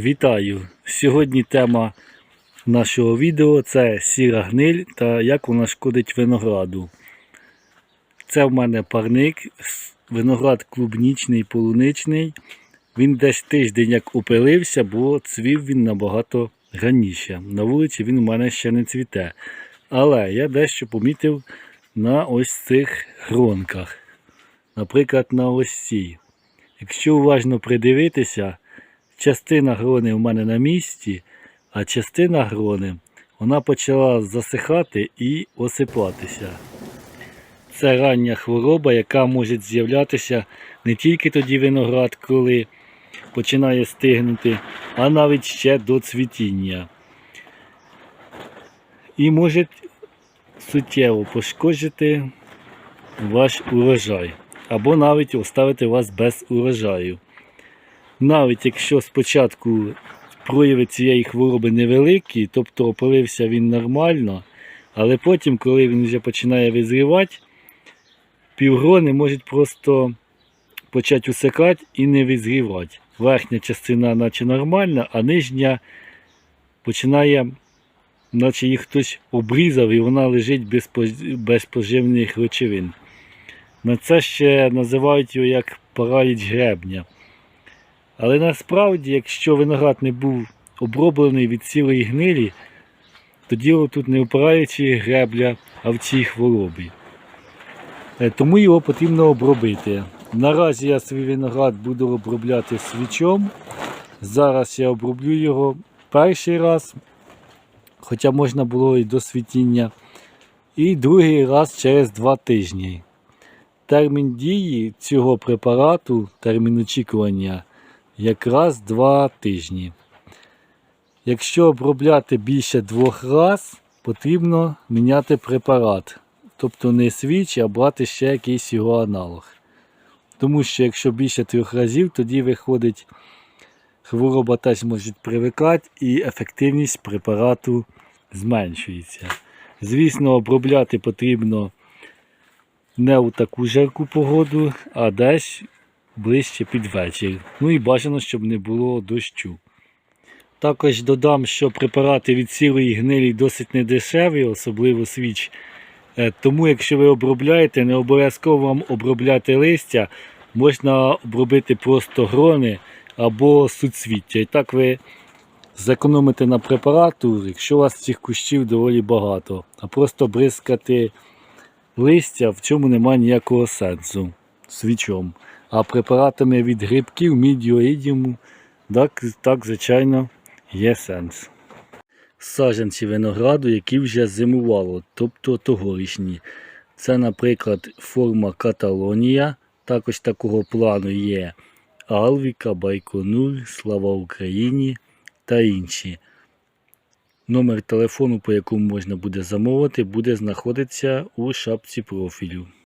Вітаю! Сьогодні тема нашого відео це сіра гниль та як вона шкодить винограду. Це в мене парник, виноград клубнічний, полуничний. Він десь тиждень як опилився, бо цвів він набагато раніше. На вулиці він у мене ще не цвіте. Але я дещо помітив на ось цих гронках. Наприклад, на ось цій. Якщо уважно придивитися, частина грони у мене на місці, а частина грони вона почала засихати і осипатися. Це рання хвороба, яка може з'являтися не тільки тоді виноград, коли починає стигнути, а навіть ще до цвітіння. І може суттєво пошкоджити ваш урожай, або навіть оставити вас без урожаю. Навіть якщо спочатку прояви цієї хвороби невеликі, тобто опалився він нормально, але потім, коли він вже починає визрівати, півгрони можуть просто почати усикати і не визрівати. Верхня частина наче нормальна, а нижня починає, наче їх хтось обрізав і вона лежить без, без поживних речовин. На це ще називають його як параліч гребня. Але насправді, якщо виноград не був оброблений від цілої гнилі, то діло тут не паралічі гребля, а в цій хворобі. Е, Тому його потрібно обробити. Наразі я свій виноград буду обробляти свічом. Зараз я оброблю його перший раз, хоча можна було і до світіння. І другий раз через два тижні. Термін дії цього препарату, термін очікування якраз два тижні. Якщо обробляти більше двох раз, потрібно міняти препарат. Тобто не свіч, а брати ще якийсь його аналог. Тому що якщо більше трьох разів, тоді виходить, хвороба теж може привикати і ефективність препарату зменшується. Звісно, обробляти потрібно не у таку жарку погоду, а десь ближче під вечір. Ну і бажано, щоб не було дощу. Також додам, що препарати від сірої гнилі досить недешеві, особливо свіч. Е, Тому, якщо ви обробляєте, не обов'язково вам обробляти листя, можна обробити просто грони або суцвіття. І так ви зекономите на препарату, якщо у вас цих кущів доволі багато. А просто бризкати листя, в цьому немає ніякого сенсу свічом. А препаратами від грибків, мідіоїдіуму, так, так, звичайно, є сенс. Саджанці винограду, які вже зимувало, тобто тогорічні. Це, наприклад, форма Каталонія. Також такого плану є Алвіка, Байконур, Слава Україні та інші. Номер телефону, по якому можна буде замовити, буде знаходитися у шапці профілю.